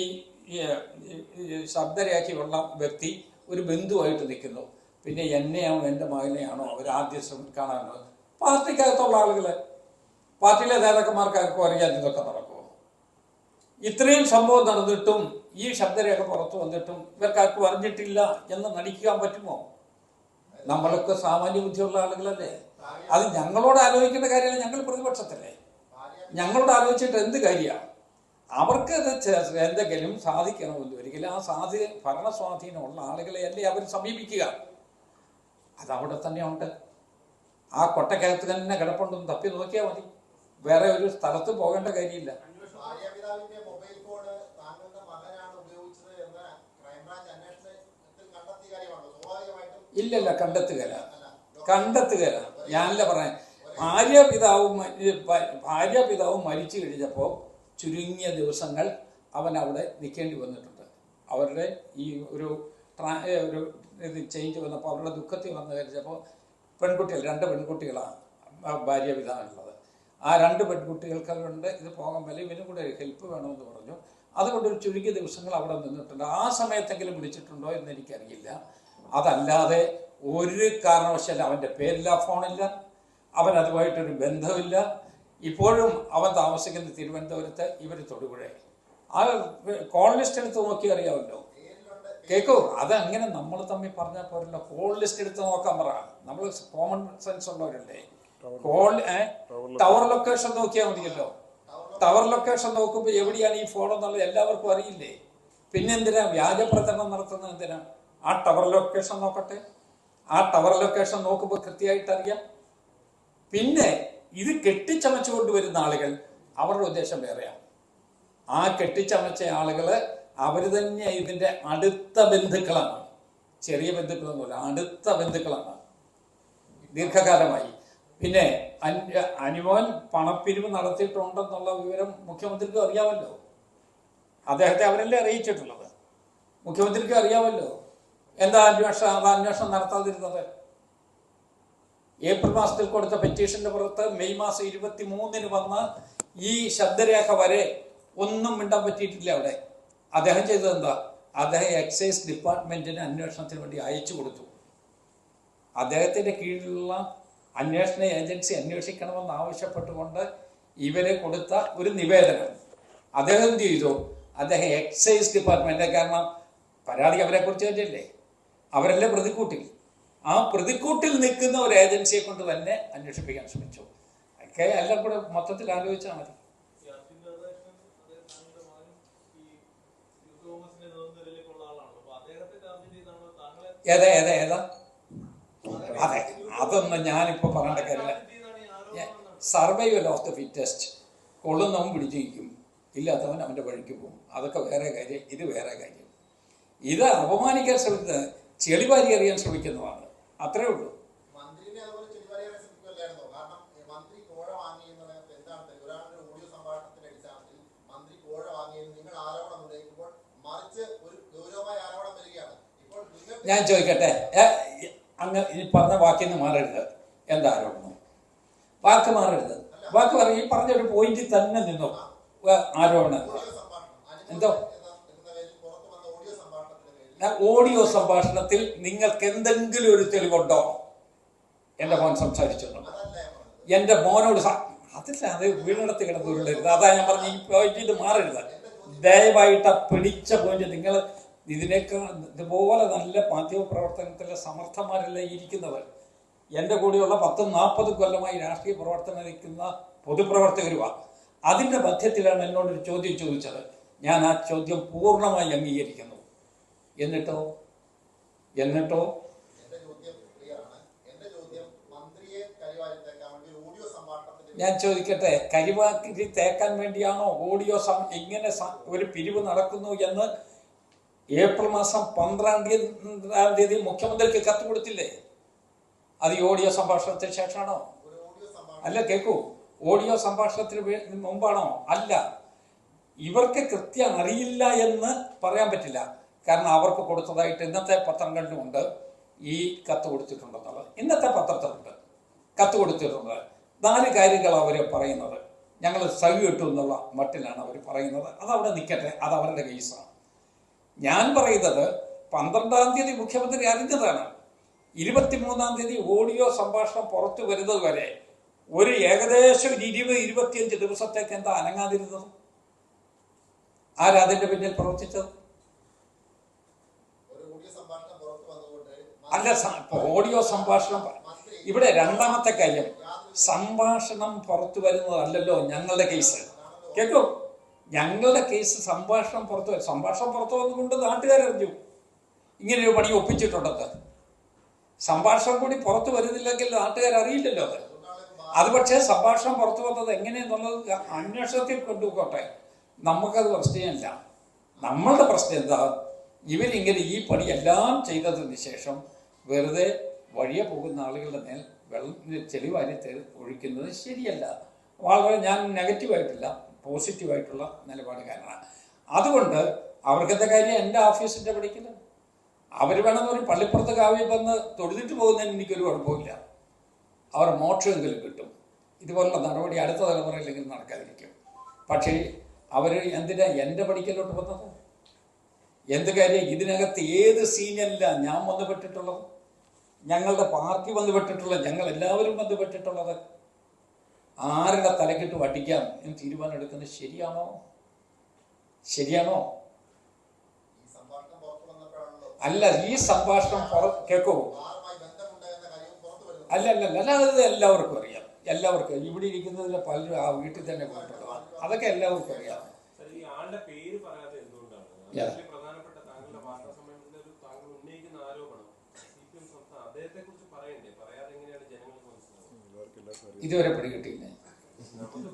ശബ്ദരേഖയുള്ള വ്യക്തി ഒരു ബന്ധുവായിട്ട് നിൽക്കുന്നു. പിന്നെ എന്നെയാണോ എന്റെ മകനെയാണോ ശ്രമി കാണാനുള്ളത് പാർട്ടിക്കകത്തുള്ള ആളുകൾ പാർട്ടിയിലെ നേതാക്കന്മാർക്ക് ആർക്കും അറിയാൻ ഇതൊക്കെ നടക്കുമോ. ഇത്രയും സംഭവം നടന്നിട്ടും ഈ ശബ്ദരേഖ പുറത്തു വന്നിട്ടും ഇവർക്കാർക്കും അറിഞ്ഞിട്ടില്ല എന്ന് നടിക്കാൻ പറ്റുമോ? നമ്മളൊക്കെ സാമാന്യ ബുദ്ധിയുള്ള ആളുകളല്ലേ. അത് ഞങ്ങളോട് ആലോചിക്കേണ്ട കാര്യമല്ല ഞങ്ങൾ പ്രതിപക്ഷത്തല്ലേ ഞങ്ങളോട് ആലോചിച്ചിട്ട് എന്ത് കാര്യമാണ്? അവർക്ക് അത് എന്തെങ്കിലും സാധിക്കണമെന്ന് ഒരിക്കലും ആ സാധ്യ ഭരണ സ്വാധീനമുള്ള ആളുകളെ അല്ലേ അവർ സമീപിക്കുക. അതവിടെ തന്നെ ഉണ്ട്. ആ കൊട്ടക്കകത്ത് തന്നെ കിടപ്പുണ്ടെന്ന് തപ്പി നോക്കിയാൽ മതി. വേറെ ഒരു സ്ഥലത്ത് പോകേണ്ട കാര്യമില്ല. ഇല്ലല്ല കണ്ടെത്തുകയില്ല. കണ്ടെത്തുകയില്ല. ഞാനല്ല പറയാൻ ഭാര്യ പിതാവും ഭാര്യ പിതാവും മരിച്ചു കഴിഞ്ഞപ്പോൾ ചുരുങ്ങിയ ദിവസങ്ങൾ അവൻ അവിടെ നിൽക്കേണ്ടി വന്നിട്ടുണ്ട്. അവരുടെ ഈ ഒരു ഒരു ഇത് ചേഞ്ച് വന്നപ്പോൾ അവരുടെ ദുഃഖത്തിൽ വന്നു കഴിച്ചപ്പോൾ പെൺകുട്ടികൾ രണ്ട് പെൺകുട്ടികളാണ് ഭാര്യ പിതാവുള്ളത് ആ രണ്ട് പെൺകുട്ടികൾക്ക് കൊണ്ട് ഇത് പോകാൻ വലിയ ഇവനും കൂടെ ഒരു ഹെൽപ്പ് വേണമെന്ന് പറഞ്ഞു. അതുകൊണ്ട് ഒരു ചുരുങ്ങിയ ദിവസങ്ങൾ അവിടെ നിന്നിട്ടുണ്ട്. ആ സമയത്തെങ്കിലും വിളിച്ചിട്ടുണ്ടോ എന്ന് എനിക്കറിയില്ല. അതല്ലാതെ ഒരു കാരണവശാലും അവന്റെ പേരില്ല ഫോണില്ല. അവൻ ബന്ധമില്ല. ഇപ്പോഴും അവൻ താമസിക്കുന്ന തിരുവനന്തപുരത്ത് ഇവർ തൊടുപുഴ. ആ കോൾ ലിസ്റ്റ് എടുത്ത് നോക്കി അറിയാമല്ലോ. കേക്കോ? അത് അങ്ങനെ നമ്മൾ തമ്മിൽ പറഞ്ഞാൽ പോരല്ലോ. കോൾ ലിസ്റ്റ് എടുത്ത് നോക്കാൻ പറ. നമ്മൾ കോമൺ സെൻസ് ഉള്ളവരല്ലേ. കോൾ ടവർ ലൊക്കേഷൻ നോക്കിയാൽ മതിയല്ലോ. ടവർ ലൊക്കേഷൻ നോക്കുമ്പോൾ എവിടെയാണ് ഈ ഫോൺ എന്നുള്ളത് എല്ലാവർക്കും അറിയില്ലേ? പിന്നെ എന്തിനാ വ്യാജ പ്രചരണം നടത്തുന്നത് എന്തിനാ? ആ ടവർ ലൊക്കേഷൻ നോക്കട്ടെ. ആ ടവർ ലൊക്കേഷൻ നോക്കുമ്പോൾ കൃത്യമായിട്ട് അറിയാം. പിന്നെ ഇത് കെട്ടിച്ചമച്ചു വരുന്ന ആളുകൾ അവരുടെ ഉദ്ദേശം വേറെയാണ്. ആ കെട്ടിച്ചമച്ച ആളുകൾ അവർ തന്നെ ഇതിന്റെ അടുത്ത ബന്ധുക്കളാണ്. ചെറിയ ബന്ധുക്കളൊന്നുമില്ല അടുത്ത ബന്ധുക്കളാണ്. ദീർഘകാലമായി. പിന്നെ അനുമോൻ പണപ്പിരിവ് നടത്തിയിട്ടുണ്ടെന്നുള്ള വിവരം മുഖ്യമന്ത്രിക്ക് അറിയാമല്ലോ. അദ്ദേഹത്തെ അവരല്ലേ അറിയിച്ചിട്ടുള്ളത്? മുഖ്യമന്ത്രിക്ക് അറിയാമല്ലോ. എന്താ അന്വേഷണം? അന്വേഷണം നടത്താതിരുന്നത്? ഏപ്രിൽ മാസത്തിൽ കൊടുത്ത പെറ്റീഷന്റെ പുറത്ത് മെയ് മാസം ഇരുപത്തി മൂന്നിന് വന്ന് ഈ ശബ്ദരേഖ വരെ ഒന്നും മിണ്ടാൻ പറ്റിയിട്ടില്ല അവിടെ. അദ്ദേഹം ചെയ്തത് എന്താ? അദ്ദേഹം എക്സൈസ് ഡിപ്പാർട്ട്മെന്റിന് അന്വേഷണത്തിന് വേണ്ടി അയച്ചു കൊടുത്തു. അദ്ദേഹത്തിന്റെ കീഴിലുള്ള അന്വേഷണ ഏജൻസി അന്വേഷിക്കണമെന്ന് ആവശ്യപ്പെട്ടുകൊണ്ട് ഇവരെ കൊടുത്ത ഒരു നിവേദനം. അദ്ദേഹം എന്ത് ചെയ്തു? അദ്ദേഹം എക്സൈസ് ഡിപ്പാർട്ട്മെന്റ് കാരണം പരാതി അവരെ കുറിച്ച് കഴിഞ്ഞില്ലേ അവരല്ലേ പ്രതിക്കൂട്ടിൽ. ആ പ്രതിക്കൂട്ടിൽ നിൽക്കുന്ന ഒരു ഏജൻസിയെ കൊണ്ട് തന്നെ അന്വേഷിപ്പിക്കാൻ ശ്രമിച്ചു. ഒക്കെ എല്ലാം കൂടെ മൊത്തത്തിൽ ആലോചിച്ചാൽ മതി. ഏതാ ഏതാ ഏതാ? അതെ അതൊന്നും ഞാനിപ്പോ പറയേണ്ട കാര്യമില്ല. Survival of the fittest. കൊള്ളുന്നവൻ പിടിച്ചിരിക്കും. ഇല്ലാത്തവൻ അവന്റെ വഴിക്ക് പോകും. അതൊക്കെ വേറെ കാര്യം ഇത് വേറെ കാര്യം. ഇത് അപമാനിക്കാൻ ശ്രമിക്കുന്നത് ചെളിവാരി അറിയാൻ ശ്രമിക്കുന്നതാണ്. അത്രേ ഉള്ളൂ. ഞാൻ ചോദിക്കട്ടെ? അങ്ങ് ഈ പറഞ്ഞ വാക്കിൽ നിന്ന് മാറരുത്. എന്താ ആരോപണം? വാക്ക് മാറരുത്. വാക്ക് പറഞ്ഞ ഈ പറഞ്ഞ ഒരു പോയിന്റിൽ തന്നെ നിന്നു? ആരോപണം. എന്തോ? അനുമോദൻ എന്ന എന്ന പേരിൽ പുറത്തു വന്ന ഓഡിയോ സംഭാഷണത്തിന്റെ പേരിൽ ഞാൻ ഓഡിയോ സംഭാഷണത്തിൽ നിങ്ങൾക്ക് എന്തെങ്കിലും ഒരു തെളിവുണ്ടോ? എന്റെ മോൻ സംസാരിച്ചിട്ടുണ്ട്. എന്റെ മോനോട് അതില്ല അത് വീണിടത്ത് കിടന്ന് അതാ ഞാൻ പറഞ്ഞു ഈ പോയിന്റ് ഇത് മാറരുത്. ദയവായിട്ട് ആ പിടിച്ച പോയിന്റ് നിങ്ങൾ ഇതിനേക്കാൾ ഇതുപോലെ നല്ല മാധ്യമ പ്രവർത്തനത്തിലെ സമർത്ഥന്മാരല്ല ഇരിക്കുന്നവർ? എന്റെ കൂടെയുള്ള പത്തും നാൽപ്പത് കൊല്ലമായി രാഷ്ട്രീയ പ്രവർത്തനം നിൽക്കുന്ന പൊതുപ്രവർത്തകരുവാ അതിന്റെ മധ്യത്തിലാണ് എന്നോടൊരു ചോദ്യം ചോദിച്ചത്. ഞാൻ ആ ചോദ്യം പൂർണമായി അംഗീകരിക്കുന്നു. എന്നിട്ടോ? എന്നിട്ടോ? ഞാൻ ചോദിക്കട്ടെ കരിവാക്കി തേക്കാൻ വേണ്ടിയാണോ ഓഡിയോ സം ഇങ്ങനെ ഒരു പിരിവ് നടക്കുന്നു എന്ന് ഏപ്രിൽ മാസം പന്ത്രണ്ടാം തീയതി തീയതി മുഖ്യമന്ത്രിക്ക് കത്ത് കൊടുത്തില്ലേ? അത് ഈ ഓഡിയോ സംഭാഷണത്തിന് ശേഷമാണോ? അല്ല കേക്കൂ. ഓഡിയോ സംഭാഷണത്തിന് മുമ്പാണോ? അല്ല. ഇവർക്ക് കൃത്യം അറിയില്ല എന്ന് പറയാൻ പറ്റില്ല. കാരണം അവർക്ക് കൊടുത്തതായിട്ട് ഇന്നത്തെ പത്രങ്ങളിലും ഉണ്ട്. ഈ കത്ത് കൊടുത്തിട്ടുണ്ടെന്നുള്ളത്. ഇന്നത്തെ പത്രത്തിലുണ്ട്. കത്ത് കൊടുത്തിട്ടുണ്ട്. നാല് കാര്യങ്ങൾ അവർ പറയുന്നത്. ഞങ്ങൾ സവി കിട്ടും എന്നുള്ള മട്ടിലാണ് അവർ പറയുന്നത്. അതവിടെ നിൽക്കട്ടെ. അത് അവരുടെ കേസാണ്. ഞാൻ പറയുന്നത് പന്ത്രണ്ടാം തീയതി മുഖ്യമന്ത്രി അറിഞ്ഞതാണ്. ഇരുപത്തിമൂന്നാം തീയതി ഓഡിയോ സംഭാഷണം പുറത്തു വരുന്നത് വരെ ഒരു ഏകദേശം ഒരു ഇരുപത് ഇരുപത്തിയഞ്ച് ദിവസത്തേക്ക് എന്താ അനങ്ങാതിരുന്നത്? ആരാതിന്റെ പിന്നിൽ പ്രവർത്തിച്ചത് ഒരു ഓഡിയോ സംഭാഷണം പുറത്തു വന്നുകൊണ്ട് അല്ല ഓഡിയോ സംഭാഷണം ഇവിടെ രണ്ടാമത്തെ കാര്യം സംഭാഷണം പുറത്തു വരുന്നതല്ലല്ലോ ഞങ്ങളുടെ കേസ്. കേട്ടോ ഞങ്ങളുടെ കേസ് സംഭാഷണം പുറത്തു വരും. സംഭാഷണം പുറത്തു വന്നുകൊണ്ട് നാട്ടുകാരറിഞ്ഞു. ഇങ്ങനെ ഒരു പണി ഒപ്പിച്ചിട്ടുണ്ടെന്ന്. സംഭാഷണം കൂടി പുറത്തു വരുന്നില്ലെങ്കിൽ നാട്ടുകാർ അറിയില്ലല്ലോ അത്. അത് പക്ഷേ സംഭാഷണം പുറത്തു വന്നത് എങ്ങനെയെന്നുള്ളത് അന്വേഷണത്തിൽ കൊണ്ടുപോട്ടെ നമുക്കത് പ്രശ്നമല്ല. നമ്മളുടെ പ്രശ്നം എന്താ? ഇവരിങ്ങനെ ഈ പണി എല്ലാം ചെയ്തതിന് ശേഷം വെറുതെ വഴിയെ പോകുന്ന ആളുകളുടെ മേൽ വെള്ളത്തിന്റെ ചെളിവാരി ഒഴിക്കുന്നത് ശരിയല്ല. വളരെ ഞാൻ നെഗറ്റീവായിട്ടില്ല പോസിറ്റീവായിട്ടുള്ള നിലപാടുകാരനാണ് അതുകൊണ്ട് അവർക്കത്തെ കാര്യം? എന്റെ ഓഫീസിന്റെ പഠിക്കൽ അവർ വേണമെന്ന് ഒരു പള്ളിപ്പുറത്ത് കാവ്യം വന്ന് തൊഴുതിട്ട് പോകുന്നതിന് എനിക്കൊരു കുഴപ്പമില്ല അവർ മോക്ഷമെങ്കിലും കിട്ടും. ഇതുപോലുള്ള നടപടി അടുത്ത തലമുറയിലെങ്കിലും നടക്കാതിരിക്കും. പക്ഷേ അവർ എന്തിനാ എന്റെ പഠിക്കലോട്ട് വന്നത്? എന്ത് കാര്യം? ഇതിനകത്ത് ഏത് സീനിയല്ല ഞാൻ ബന്ധപ്പെട്ടിട്ടുള്ളത് ഞങ്ങളുടെ പാർട്ടി ബന്ധപ്പെട്ടിട്ടുള്ള ഞങ്ങൾ എല്ലാവരും ബന്ധപ്പെട്ടിട്ടുള്ളത് ആരുടെ തലക്കിട്ട് വട്ടിക്കാം എന്ന് തീരുമാനം എടുക്കുന്നത് ശരിയാണോ? ശരിയാണോ? ഈ സംഭാഷണം അല്ല ഈ സംഭാഷണം പുറ കേൾക്കൂ അല്ല അല്ല അല്ല അത് എല്ലാവർക്കും അറിയാം. എല്ലാവർക്കും ഇവിടെ ഇരിക്കുന്നതിൽ പലരും ആ വീട്ടിൽ തന്നെ പോയിട്ടുള്ളതാണ് അതൊക്കെ എല്ലാവർക്കും അറിയാം. ആളുടെ പേര് പറയാതെ എന്തുകൊണ്ടാണ് Yeah. അതിൽ പ്രധാനപ്പെട്ട താങ്കളുടെ വാർത്താ സമ്മേളനത്തിൽ ഒരു താങ്കൾ ഉന്നയിക്കുന്ന ആരോപണം സി പി എം സംസ്ഥാന അദ്ദേഹത്തെ കുറിച്ച് പറയണ്ടേ പറയാതെ എങ്ങനെയാണ് ജനങ്ങൾക്ക് മനസ്സിലാവുന്നത് ഇതുവരെ പിടികിട്ടിയില്ല?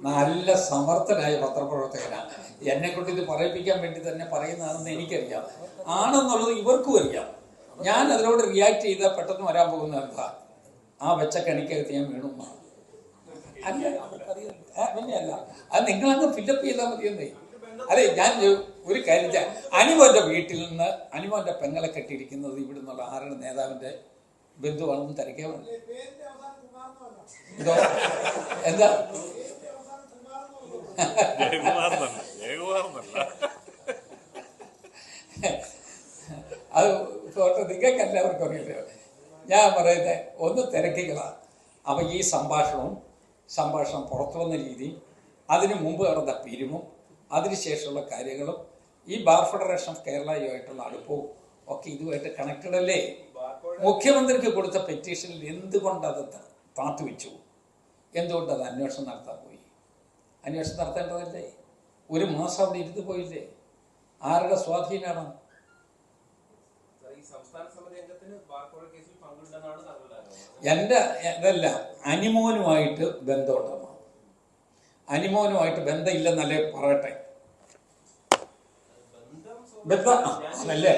നല്ല സമർത്ഥനായ പത്രപ്രവർത്തകനാണ്. എന്നെ കൊണ്ട് ഇത് പറയിപ്പിക്കാൻ വേണ്ടി തന്നെ പറയുന്നതാണെന്ന് എനിക്കറിയാം. ആണെന്നുള്ളത് ഇവർക്കും അറിയാം. ഞാൻ അതിനോട് റിയാക്ട് ചെയ്താൽ പെട്ടെന്ന് വരാൻ പോകുന്ന എന്താ? ആ വെച്ച കണിക്കകത്ത് ഞാൻ വീണു. അല്ല അത് നിങ്ങളങ്ങ് ഫില്ലപ്പ് ചെയ്താൽ മതിയെന്നേ അതെ ഞാൻ ഒരു- കാര്യം. അനിമോന്റെ വീട്ടിൽ നിന്ന് അനിമോന്റെ പെങ്ങളെ കെട്ടിയിരിക്കുന്നത് ഇവിടെ നിന്നുള്ള ആരുടെ നേതാവിന്റെ അവസാനം കുമാർന്നല്ല ഇതോ എന്താ? അത് ഫോട്ടോ നിങ്ങൾക്ക് എല്ലാവർക്കും അറിയില്ല? ഞാൻ പറയുന്നത് ഒന്ന് തിരക്കികളാണ് അപ്പം ഈ സംഭാഷണവും സംഭാഷണം പുറത്തു വന്ന രീതി അതിനു മുമ്പ് നടന്ന പിരിവും അതിനുശേഷമുള്ള കാര്യങ്ങളും ഈ ബാർ ഫെഡറേഷൻ ഓഫ് കേരളയുമായിട്ടുള്ള അടുപ്പവും ഒക്കെ ഇതുമായിട്ട് കണക്റ്റഡ് അല്ലേ? മുഖ്യമന്ത്രിക്ക് കൊടുത്ത പെറ്റീഷനിൽ എന്തുകൊണ്ട് അത് താത്തുവെച്ചു താത്തു വെച്ചു എന്തുകൊണ്ട് അത് അന്വേഷണം നടത്താൻ പോയി? അന്വേഷണം നടത്തേണ്ടതല്ലേ? ഒരു മാസം അവിടെ ഇരുന്ന് പോയില്ലേ? ആരുടെ സ്വാധീനമാണ്? എന്റെ ഇതല്ല അനിമോനുമായിട്ട് ബന്ധമുണ്ടെന്നാണ്. അനിമോനുമായിട്ട് ബന്ധമില്ലെന്നല്ലേ പറയട്ടെ? ബന്ധം അതല്ലേ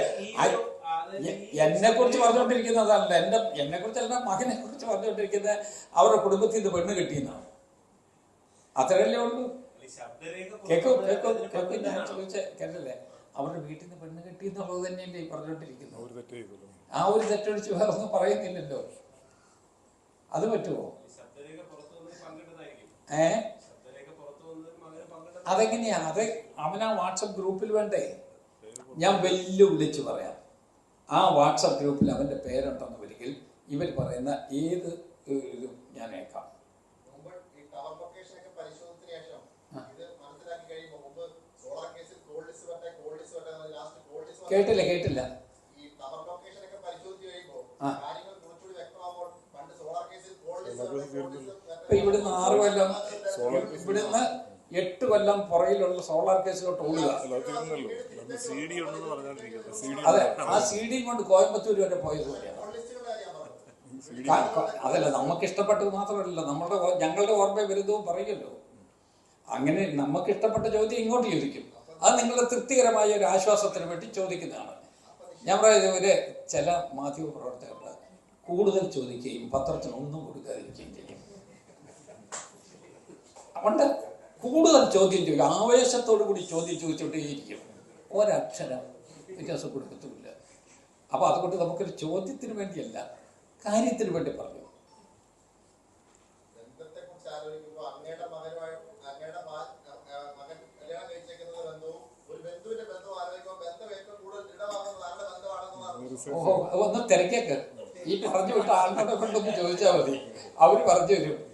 എന്നെ കുറിച്ച് പറഞ്ഞുകൊണ്ടിരിക്കുന്നതല്ല എന്റെ എന്നെ കുറിച്ച് എന്റെ മകനെ കുറിച്ച് പറഞ്ഞുകൊണ്ടിരിക്കുന്ന അവരുടെ കുടുംബത്തിൽ നിന്ന് പെണ്ണ് കിട്ടിയെന്നാണ് അത്രയല്ലേ ഉള്ളൂ. കേക്കോ കേക്കോ കേക്കോ ഞാൻ. ചോദിച്ച കേട്ടല്ലേ? അവരുടെ വീട്ടിൽ നിന്ന് പെണ്ണ് കിട്ടി എന്നുള്ളത് തന്നെയല്ലേ ഈ പറഞ്ഞുകൊണ്ടിരിക്കുന്നത്. ആ ഒരു തെറ്റൊഴിച്ച് വേറെ ഒന്നും പറയുന്നില്ലല്ലോ. അത് പറ്റുമോ ഏ? അതെങ്ങനെയാ? അത് അവൻ ആ വാട്സപ്പ് ഗ്രൂപ്പിൽ വേണ്ടേ? ഞാൻ വെല്ലുവിളിച്ച് പറയാം. ആ വാട്സപ്പ് ഗ്രൂപ്പിൽ അവന്റെ പേരുണ്ടെന്ന് ഒരിക്കൽ ഇവർ പറയുന്ന ഏത് ഇതും ഞാൻ ഏക്കാം കേട്ടില്ല കേട്ടില്ല. ഇവിടുന്ന് ആറ് കൊല്ലം ഇവിടുന്ന് എട്ട് കൊല്ലം പുറയിലുള്ള സോളാർ കേസിലോട്ട് ഓടുക. അത് ആ സി ഡി കൊണ്ട് കോയമ്പത്തൂർ വരെ പോയത് പോലെയാണ്. അതല്ല നമുക്ക് ഇഷ്ടപ്പെട്ടത് മാത്രമല്ല നമ്മുടെ ഞങ്ങളുടെ ഓർമ്മ വരുന്നതും പറയുമല്ലോ. അങ്ങനെ നമുക്ക് ഇഷ്ടപ്പെട്ട ചോദ്യം ഇങ്ങോട്ട് ചോദിക്കും. അത് നിങ്ങളുടെ തൃപ്തികരമായ ഒരു ആശ്വാസത്തിന് വേണ്ടി ചോദിക്കുന്നതാണ്. ഞാൻ പറയുന്നത് ഇവരെ ചില മാധ്യമ പ്രവർത്തകർ കൂടുതൽ ചോദിക്കുകയും പത്രത്തിനൊന്നും കൊടുക്കാതിരിക്കുകയും ചെയ്യും. അതുകൊണ്ട് കൂടുതൽ ചോദ്യം ചോദിക്കും. ആവേശത്തോടു കൂടി ചോദ്യം ചോദിച്ചുകൊണ്ടേയിരിക്കും. ഒരക്ഷരം വ്യത്യാസം കൊടുക്കത്തുമില്ല. അപ്പോൾ അതുകൊണ്ട് നമുക്കൊരു ചോദ്യത്തിന് വേണ്ടിയല്ല കാര്യത്തിന് വേണ്ടി പറഞ്ഞു. ഓഹോ ഒന്ന് തിരക്കേക്ക് ഈ പറഞ്ഞു വിട്ട ആളുകളെ കൊണ്ടൊന്ന് ചോദിച്ചാൽ മതി. അവർ പറഞ്ഞു തരും.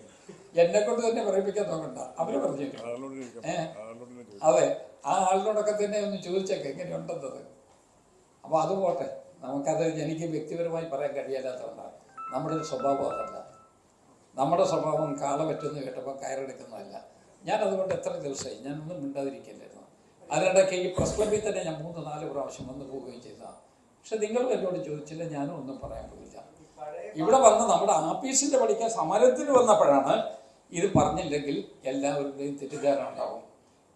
എന്നെ കൊണ്ട് തന്നെ പറയിപ്പിക്കാൻ നോക്കണ്ട അവർ പറഞ്ഞു തരും ആളോട് ചോദിക്കാം. ഏ? ആളോട് തന്നെ ചോദിക്കാം. അതെ. ആ ആളിനോടൊക്കെ തന്നെ ഒന്ന് ചോദിച്ചേക്ക് എങ്ങനെയുണ്ടെന്നത് അപ്പോൾ അത് പോട്ടെ. നമുക്കത് എനിക്ക് വ്യക്തിപരമായി പറയാൻ കഴിയാത്തതുകൊണ്ടാണ്. നമ്മുടെ ഒരു സ്വഭാവം അതല്ല. നമ്മുടെ സ്വഭാവം കാള പറ്റുമെന്ന് കേട്ടപ്പോൾ കയറെടുക്കുന്നതല്ല. ഞാൻ അതുകൊണ്ട് എത്ര ദിവസമായി ഞാനൊന്നും മിണ്ടാതിരിക്കില്ലായിരുന്നു. അതിനിടയ്ക്ക് ഈ പ്രസ് ക്ലബിൽ തന്നെ ഞാൻ മൂന്ന് നാല് പ്രാവശ്യം വന്നു പോവുകയും ചെയ്തതാണ് പക്ഷെ നിങ്ങൾ എന്നോട് ചോദിച്ചില്ല ഞാനും ഒന്നും പറയാൻ പോയില്ല. ഇവിടെ വന്ന് നമ്മുടെ ആഫീസിന്റെ പഠിക്കാൻ സമരത്തിന് വന്നപ്പോഴാണ് ഇത് പറഞ്ഞില്ലെങ്കിൽ എല്ലാവരുടെയും തെറ്റിദ്ധാരണ ഉണ്ടാവും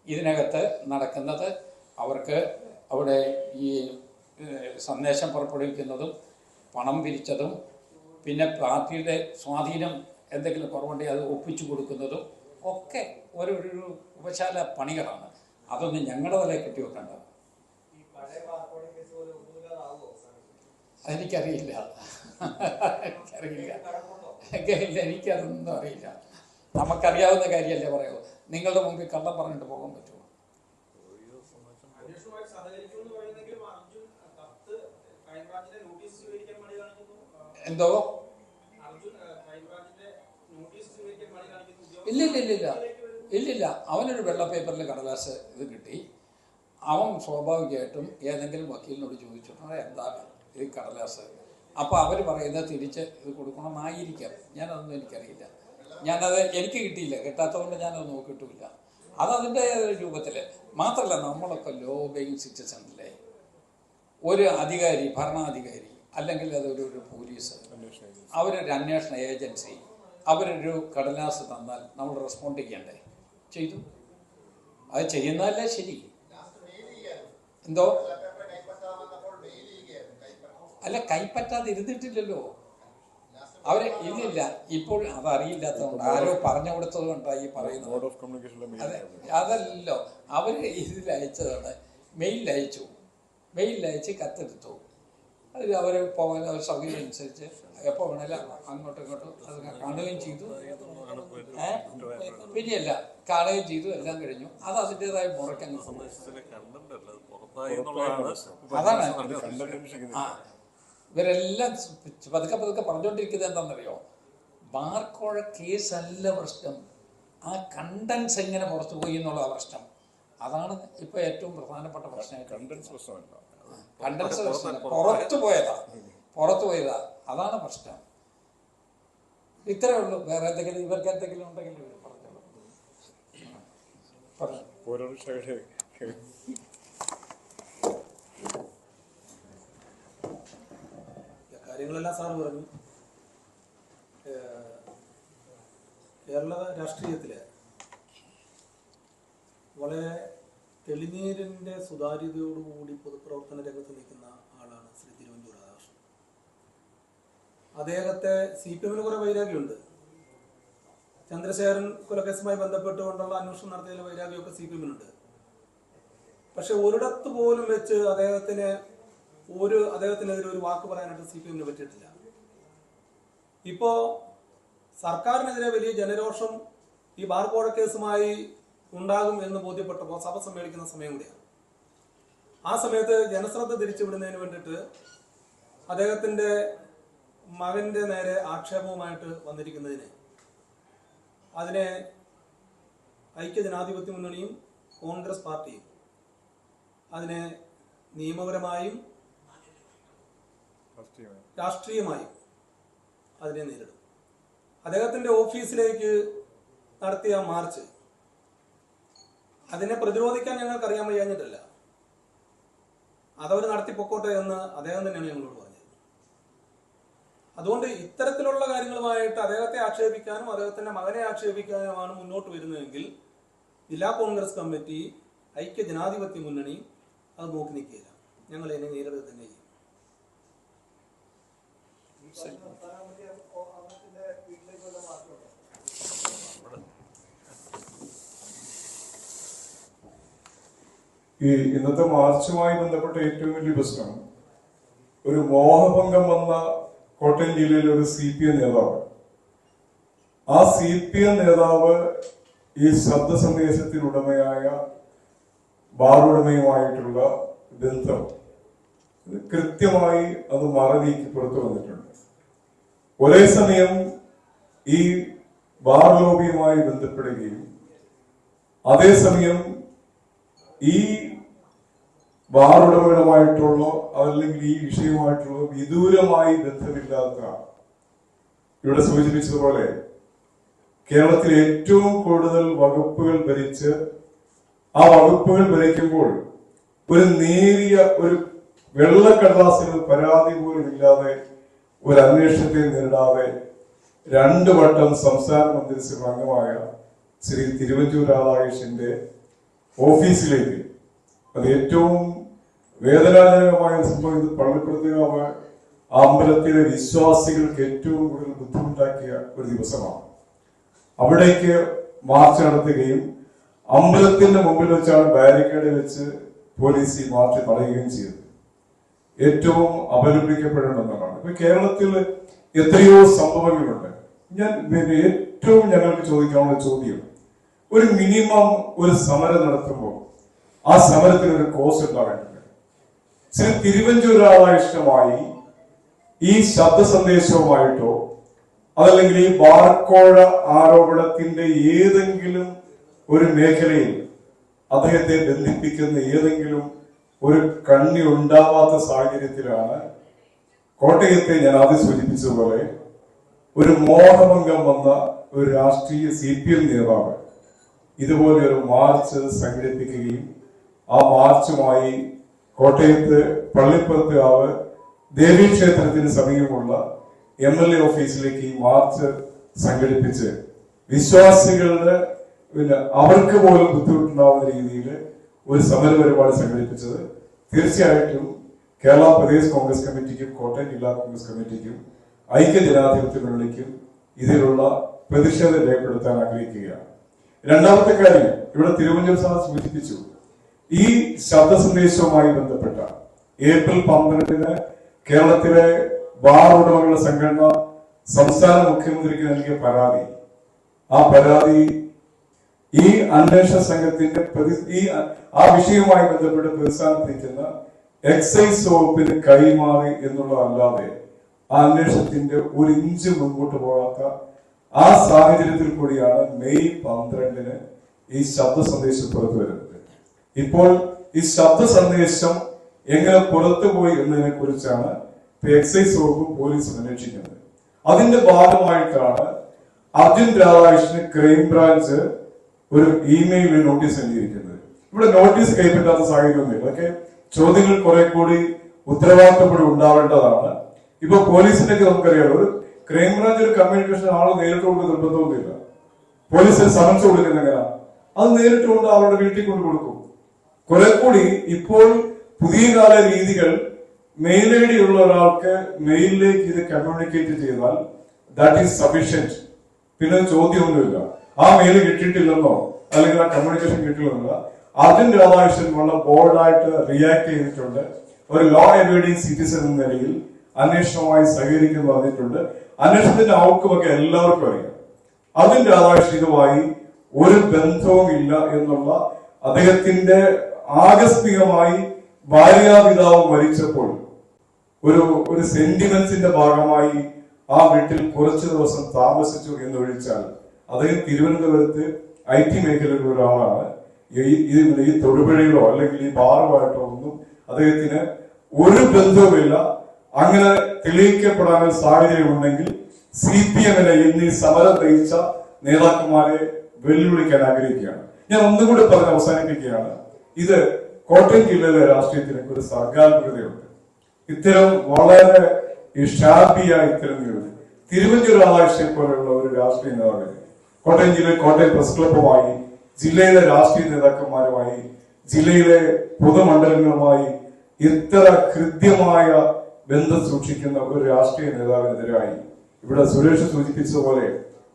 ഇതിനകത്ത് നടക്കുന്നത് അവർക്ക് അവിടെ ഈ സന്ദേശം പുറപ്പെടുവിക്കുന്നതും പണം പിരിച്ചതും പിന്നെ പാർട്ടിയുടെ സ്വാധീനം എന്തെങ്കിലും കുറവുണ്ടെങ്കിൽ അത് ഒപ്പിച്ചു കൊടുക്കുന്നതും ഒക്കെ ഒരു ഒരു ഉപശാല പണികളാണ്. അതൊന്നും ഞങ്ങളുടെ തലയിൽ കെട്ടി വെക്കേണ്ട ഈ പഴയ പാസ്പോർട്ട് കേസ് പോലെ ഒന്നുമില്ലാതാവോ അതെനിക്കറിയില്ല എനിക്കറിയില്ല. എനിക്കതൊന്നും അറിയില്ല. നമുക്കറിയാവുന്ന കാര്യമല്ലേ പറയൂ നിങ്ങളുടെ മുമ്പിൽ കള്ളം പറഞ്ഞിട്ട് പോകാൻ പറ്റുമോ? എന്തോ? ഇല്ല ഇല്ല ഇല്ല ഇല്ല. ഇല്ലില്ല. അവനൊരു വെള്ള പേപ്പറിൽ കടലാസ് ഇത് കിട്ടി. അവൻ സ്വാഭാവികമായിട്ടും ഏതെങ്കിലും വക്കീലിനോട് ചോദിച്ചിട്ടുണ്ട് എന്താണ് ഈ കടലാസ്? അപ്പോൾ അവർ പറയുന്നത് തിരിച്ച് ഇത് കൊടുക്കണമെന്നായിരിക്കാം ഞാനതൊന്നും എനിക്കറിയില്ല. ഞാനത് എനിക്ക് കിട്ടിയില്ല. കിട്ടാത്തതുകൊണ്ട് ഞാനത് നോക്കിയിട്ടുമില്ല. അതതിന്റെ രൂപത്തിൽ മാത്രമല്ല നമ്മളൊക്കെ ലോ ബെയിങ് സിറ്റിസണിലെ ഒരു അധികാരി ഭരണാധികാരി അല്ലെങ്കിൽ അതൊരു ഒരു പോലീസ് അവരൊരു അന്വേഷണ ഏജൻസി അവരൊരു കടലാസ് തന്നാൽ നമ്മൾ റെസ്പോണ്ട് ചെയ്യണ്ടേ? ചെയ്തു. അത് ചെയ്യുന്നതല്ലേ ശരി. എന്തോ? അല്ല കൈപ്പറ്റാതെ ഇരുന്നിട്ടില്ലല്ലോ. ലാസ്റ്റ് അവർ ഇല്ലില്ല ഇപ്പോൾ അതറിയില്ലാത്തതുകൊണ്ട് ആരോ പറഞ്ഞു കൊടുത്തത് കൊണ്ടാണ് ഈ പറയുന്നത്. അതെ അതല്ലോ. അവർ ഇതിൽ അയച്ചതാണ്. മെയിൽ അയച്ചു. മെയിലിൽ അയച്ച് കത്തെടുത്തു. അതിൽ അവർ പോകാൻ അവർ സൗകര്യം അനുസരിച്ച് എപ്പോൾ വേണേലും അങ്ങോട്ടും ഇങ്ങോട്ടും അത് കാണുകയും ചെയ്തു. പിന്നെയല്ല കാണുകയും ചെയ്തു. എല്ലാം കഴിഞ്ഞു. അത് അതിന്റെതായ മുറക്കങ്ങ് പോയി. സന്ദേശത്തിലെ കണ്ടന്റ് അല്ല അത് അതാണ്. ആ ഇവരെല്ലാം പതുക്കെ പതുക്കെ പറഞ്ഞുകൊണ്ടിരിക്കുന്നത് എന്താണെന്നറിയോ? ബാർക്കോഴ കേസല്ല പ്രശ്നം. ആ കണ്ടൻസ് എങ്ങനെ പുറത്തു പോയി എന്നുള്ളതാണ് പ്രശ്നം. അതാണ് ഇപ്പൊ ഏറ്റവും പ്രധാനപ്പെട്ട പ്രശ്നമായിട്ട് കണ്ടൻസ് പ്രശ്നമല്ല. കണ്ടൻസ് പ്രശ്നം പുറത്തു പോയതാ. പുറത്തു പോയതാ. അതാണ് പ്രശ്നം. ഇത്രേ ഉള്ളൂ. വേറെ എന്തെങ്കിലും ഇവർക്ക് എന്തെങ്കിലും ഉണ്ടെങ്കിൽ ഇവർ പറഞ്ഞോളൂ. പറഞ്ഞു കാര്യങ്ങളെല്ലാം സാറ് പറഞ്ഞു. കേരള രാഷ്ട്രീയത്തിൽ വളരെ തെളിനീരിന്റെ സുതാര്യതയോടുകൂടി പൊതുപ്രവർത്തന രംഗത്ത് നിൽക്കുന്ന ആളാണ് ശ്രീ തിരുവഞ്ചൂർ രാധാകൃഷ്ണൻ അദ്ദേഹത്തെ സി പി എമ്മിന് കുറെ വൈരാഗ്യമുണ്ട്. ചന്ദ്രശേഖരൻ കൊലക്കേസുമായി ബന്ധപ്പെട്ടുകൊണ്ടുള്ള അന്വേഷണം നടത്തിയതിലെ വൈരാഗ്യമൊക്കെ സി പി എമ്മിനുണ്ട്. പക്ഷെ ഒരിടത്ത് പോലും വെച്ച് അദ്ദേഹത്തിന് ഒരു അദ്ദേഹത്തിനെതിരെ ഒരു വാക്ക് പറയാനായിട്ട് സി പി എമ്മിന് പറ്റിയിട്ടില്ല. ഇപ്പോ സർക്കാരിനെതിരെ വലിയ ജനരോഷം ഈ ബാർകോഴ കേസുമായി ഉണ്ടാകും എന്ന് ബോധ്യപ്പെട്ടപ്പോൾ സഭ സമ്മേളിക്കുന്ന സമയം കൂടിയാണ്. ആ സമയത്ത് ജനശ്രദ്ധ തിരിച്ചുവിടുന്നതിന് വേണ്ടിയിട്ട് അദ്ദേഹത്തിന്റെ മകന്റെ നേരെ ആക്ഷേപവുമായിട്ട് വന്നിരിക്കുന്നതിന് അതിനെ ഐക്യജനാധിപത്യ മുന്നണിയും കോൺഗ്രസ് പാർട്ടിയും അതിനെ നിയമപരമായും രാഷ്ട്രീയമായി. അതിനെ നേരിടും. അദ്ദേഹത്തിന്റെ ഓഫീസിലേക്ക് നടത്തിയ മാർച്ച് അതിനെ പ്രതിരോധിക്കാൻ ഞങ്ങൾക്ക് അറിയാൻ വയ്യാഞ്ഞിട്ടല്ല. അതവർ നടത്തി പൊക്കോട്ടെ എന്ന് അദ്ദേഹം തന്നെയാണ് ഞങ്ങളോട് പറഞ്ഞത്. അതുകൊണ്ട് ഇത്തരത്തിലുള്ള കാര്യങ്ങളുമായിട്ട് അദ്ദേഹത്തെ ആക്ഷേപിക്കാനും അദ്ദേഹത്തിന്റെ മകനെ ആക്ഷേപിക്കാനുമാണ് മുന്നോട്ട് വരുന്നതെങ്കിൽ ജില്ലാ കോൺഗ്രസ് കമ്മിറ്റി ഐക്യ ജനാധിപത്യ മുന്നണി അത് നോക്കി നിൽക്കുകയില്ല. ഞങ്ങൾ ഇതിനെ നേരിടുക തന്നെ ചെയ്യും. ഈ ഇന്നത്തെ മാർച്ചുമായി ബന്ധപ്പെട്ട ഏറ്റവും വലിയ പ്രശ്നം ഒരു മോഹഭംഗം വന്ന കോട്ടയം ജില്ലയിലെ ഒരു സി പി എം നേതാവ്. ആ സി പി എം നേതാവ് ഈ ശബ്ദ സന്ദേശത്തിനുടമയായ ബാറുടമയുമായിട്ടുള്ള ബന്ധം കൃത്യമായി അത് മറനീക്കി പുറത്തു വന്നിട്ടുണ്ട്. ഒരേ സമയം ഈ ബാർ ലോബിയുമായി ബന്ധപ്പെടുകയും അതേസമയം ഈ ബാർ ഉടമകളുമായിട്ടുള്ള അല്ലെങ്കിൽ ഈ വിഷയവുമായിട്ടുള്ള വിദൂരമായി ബന്ധമില്ലാത്ത ഇവിടെ സൂചിപ്പിച്ചതുപോലെ കേരളത്തിൽ ഏറ്റവും കൂടുതൽ വകുപ്പുകൾ ഭരിച്ച് ആ വകുപ്പുകൾ ഭരിക്കുമ്പോൾ ഒരു നേരിയ ഒരു വെള്ളക്കടലാസിന് പരാതി പോലും ഇല്ലാതെ ഒരു അന്വേഷണത്തെ നേരിടാതെ രണ്ടു വട്ടം സംസ്ഥാന മന്ത്രിസഭ അംഗമായ ശ്രീ തിരുവഞ്ചൂർ രാധാകൃഷ്ണന്റെ ഓഫീസിലേക്ക് അത് ഏറ്റവും വേദനാജനകമായ സംഭവം ഇത് പള്ളിപ്പുറത്തുകാവ് ആ അമ്പലത്തിലെ വിശ്വാസികൾക്ക് ഏറ്റവും കൂടുതൽ ബുദ്ധിമുട്ടാക്കിയ ഒരു ദിവസമാണ്. അവിടേക്ക് മാർച്ച് നടത്തുകയും അമ്പലത്തിന്റെ മുമ്പിൽ വെച്ചാണ് ബാരിക്കേഡ് വെച്ച് പോലീസ് ഈ മാർച്ച് തടയുകയും ചെയ്തത്. ഏറ്റവും അപലപിക്കപ്പെടേണ്ടതാണ് ഇപ്പൊ കേരളത്തിൽ എത്രയോ സംഭവങ്ങളുണ്ട്. ഞാൻ ഏറ്റവും ഞങ്ങൾക്ക് ചോദിക്കാനുള്ള ചോദ്യം ഒരു മിനിമം ഒരു സമരം നടത്തുമ്പോൾ ആ സമരത്തിന് ഒരു കോസ് ഉണ്ടാകേണ്ടത് ശ്രീ തിരുവഞ്ചൂർ രാധാകൃഷ്ണമായി ഈ ശബ്ദ സന്ദേശവുമായിട്ടോ അതല്ലെങ്കിൽ ഈ വാർക്കോഴ ആരോപണത്തിന്റെ ഏതെങ്കിലും ഒരു മേഖലയിൽ അദ്ദേഹത്തെ ബന്ധിപ്പിക്കുന്ന ഏതെങ്കിലും ഒരു കണ്ണി ഉണ്ടാവാത്ത സാഹചര്യത്തിലാണ് കോട്ടയത്തെ ഞാൻ ആദ്യം സൂചിപ്പിച്ചതുപോലെ ഒരു മോഹഭംഗം വന്ന ഒരു രാഷ്ട്രീയ സി പി എം നേതാവ് ഇതുപോലെ ഒരു മാർച്ച് സംഘടിപ്പിക്കുകയും ആ മാർച്ചുമായി കോട്ടയത്ത് പള്ളിപ്പുറത്തുകാവ് ദേവീക്ഷേത്രത്തിന് സമീപമുള്ള എം എൽ എ ഓഫീസിലേക്ക് ഈ മാർച്ച് സംഘടിപ്പിച്ച് വിശ്വാസികളുടെ പിന്നെ അവർക്ക് പോലും ബുദ്ധിമുട്ടുണ്ടാവുന്ന രീതിയിൽ ഒരു സമര പരിപാടി സംഘടിപ്പിച്ചത്. തീർച്ചയായിട്ടും കേരള പ്രദേശ് കോൺഗ്രസ് കമ്മിറ്റിക്കും കോട്ടയം ജില്ലാ കോൺഗ്രസ് കമ്മിറ്റിക്കും ഐക്യ ജനാധിപത്യ മുന്നണിക്കും ഇതിലുള്ള പ്രതിഷേധം രേഖപ്പെടുത്താൻ ആഗ്രഹിക്കുകയാണ്. രണ്ടാമത്തെ കാര്യം ഇവിടെ തിരുവനന്തപുരം സഭ സൂചിപ്പിച്ചു. ഈ ശബ്ദ സന്ദേശവുമായി ബന്ധപ്പെട്ട ഏപ്രിൽ പന്ത്രണ്ടിന് കേരളത്തിലെ ബാർ ഉടമകളുടെ സംഘടന സംസ്ഥാന മുഖ്യമന്ത്രിക്ക് നൽകിയ പരാതി. ആ പരാതി ഈ അന്വേഷണ സംഘത്തിന്റെ പ്രതി ഈ ആ വിഷയവുമായി ബന്ധപ്പെട്ട് പ്രതിസ്ഥാനത്തിരിക്കുന്ന എക്സൈസ് വകുപ്പിന് കൈമാറി എന്നുള്ളതല്ലാതെ ആ അന്വേഷണത്തിന്റെ ഒരു ഇഞ്ച് മുൻപോട്ട് പോകാത്ത ആ സാഹചര്യത്തിൽ കൂടിയാണ് മെയ് പന്ത്രണ്ടിന് ഈ ശബ്ദ സന്ദേശം പുറത്തു വരുന്നത്. ഇപ്പോൾ ഈ ശബ്ദ സന്ദേശം എങ്ങനെ പുറത്തുപോയി എന്നതിനെ കുറിച്ചാണ് എക്സൈസ് വകുപ്പ് പോലീസ് അന്വേഷിക്കുന്നത്. അതിന്റെ ഭാഗമായിട്ടാണ് അർജുൻ രാധാകൃഷ്ണൻ ക്രൈംബ്രാഞ്ച് ഒരു ഇമെയിൽ നോട്ടീസ് നൽകിയിരിക്കുന്നത്. ഇവിടെ നോട്ടീസ് കൈപ്പറ്റാത്ത സാഹചര്യമൊന്നുമില്ല. അതൊക്കെ ചോദ്യങ്ങൾ കുറെ കൂടി ഉത്തരവാദിത്തപ്പെടെ ഉണ്ടാവേണ്ടതാണ്. ഇപ്പൊ പോലീസിന്റെ നമുക്കറിയാം ഒരു ക്രൈംബ്രാഞ്ച് ഒരു കമ്മ്യൂണിക്കേഷൻ ആൾ നേരിട്ട് കൊണ്ട് നിർബന്ധമൊന്നുമില്ല. പോലീസിന് സമൻസ് കൊടുക്കുന്ന എങ്ങനെ അത് നേരിട്ട് കൊണ്ട് അവരുടെ വീട്ടിൽ കൊണ്ട് കൊടുക്കും. കുറെ കൂടി ഇപ്പോൾ പുതിയ കാല രീതികൾ മെയിൽ ഐ ഡി ഉള്ള ഒരാൾക്ക് മെയിലിലേക്ക് ഇത് കമ്മ്യൂണിക്കേറ്റ് ചെയ്താൽ ദാറ്റ് ഈസ് സഫീഷ്യന്റ് പിന്നെ ചോദ്യമൊന്നുമില്ല. ആ മെയിൽ കിട്ടിയിട്ടില്ലെന്നോ അല്ലെങ്കിൽ ആ കമ്മ്യൂണിക്കേഷൻ കിട്ടില്ലെന്നോ അതിന്റെ രാധാകൃഷ്ണൻ വളരെ ബോൾഡായിട്ട് റിയാക്ട് ചെയ്തിട്ടുണ്ട്. ഒരു ലോ എബൈഡിങ് സിറ്റിസൺ എന്ന നിലയിൽ അന്വേഷണവുമായി സഹകരിക്കുന്നു പറഞ്ഞിട്ടുണ്ട്. അന്വേഷണത്തിന്റെ ഔട്ട്കം ഒക്കെ എല്ലാവർക്കും അറിയാം. അതിന്റെ ആവശ്യമായി ഒരു ബന്ധവും ഇല്ല എന്നുള്ള അദ്ദേഹത്തിന്റെ ആകസ്മികമായി ഭാര്യാപിതാവ് മരിച്ചപ്പോൾ ഒരു ഒരു സെന്റിമെന്റ്സിന്റെ ഭാഗമായി ആ വീട്ടിൽ കുറച്ചു ദിവസം താമസിച്ചു എന്ന് ഒഴിച്ചാൽ അദ്ദേഹം തിരുവനന്തപുരത്ത് ഐ ടി മേഖലയിലുള്ള ഒരാളാണ്. ഈ- ഈ തൊടുപുഴയിലോ അല്ലെങ്കിൽ ഈ ബാറുമായിട്ടോ ഒന്നും അദ്ദേഹത്തിന് ഒരു ബന്ധവുമില്ല. അങ്ങനെ തെളിയിക്കപ്പെടാൻ സാഹചര്യമുണ്ടെങ്കിൽ സി പി എമ്മിനെ എന്നീ സമരം നയിച്ച നേതാക്കന്മാരെ വെല്ലുവിളിക്കാൻ ആഗ്രഹിക്കുകയാണ്. ഞാൻ ഒന്നും കൂടി പറഞ്ഞ് അവസാനിപ്പിക്കുകയാണ്. ഇത് കോട്ടയം ജില്ലയിലെ രാഷ്ട്രീയത്തിന് ഒരു സർഗാത്മകതയുണ്ട്. ഇത്തരം വളരെ ഈ ഷാർപ്പിയായ ഇത്തരം തിരുവഞ്ചൂർ രാധാകൃഷ്ണനെ പോലെയുള്ള ഒരു രാഷ്ട്രീയ നേതാവിന് കോട്ടയം ജില്ലയിൽ കോട്ടയം പ്രസ് ക്ലബ്ബുമായി ജില്ലയിലെ രാഷ്ട്രീയ നേതാക്കന്മാരുമായി ജില്ലയിലെ പൊതുമണ്ഡലങ്ങളുമായി ഇത്ര കൃത്യമായ ബന്ധം സൂക്ഷിക്കുന്ന ഒരു രാഷ്ട്രീയ നേതാവിനെതിരായി. ഇവിടെ സുരേഷ് സൂചിപ്പിച്ചതുപോലെ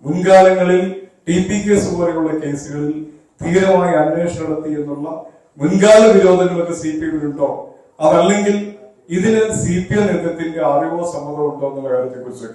മുൻകാലങ്ങളിൽ ടി പി കേസ് പോലെയുള്ള കേസുകളിൽ ധീരമായി അന്വേഷണം നടത്തി എന്നുള്ള മുൻകാല വിരോധങ്ങളൊക്കെ സി പി എമ്മിനുണ്ടോ അതല്ലെങ്കിൽ ഇതിന് സി പി എം നേതൃത്വത്തിന്റെ അറിവോ സമ്മതമോ ഉണ്ടോ എന്നുള്ള കാര്യത്തെ കുറിച്ചൊക്കെ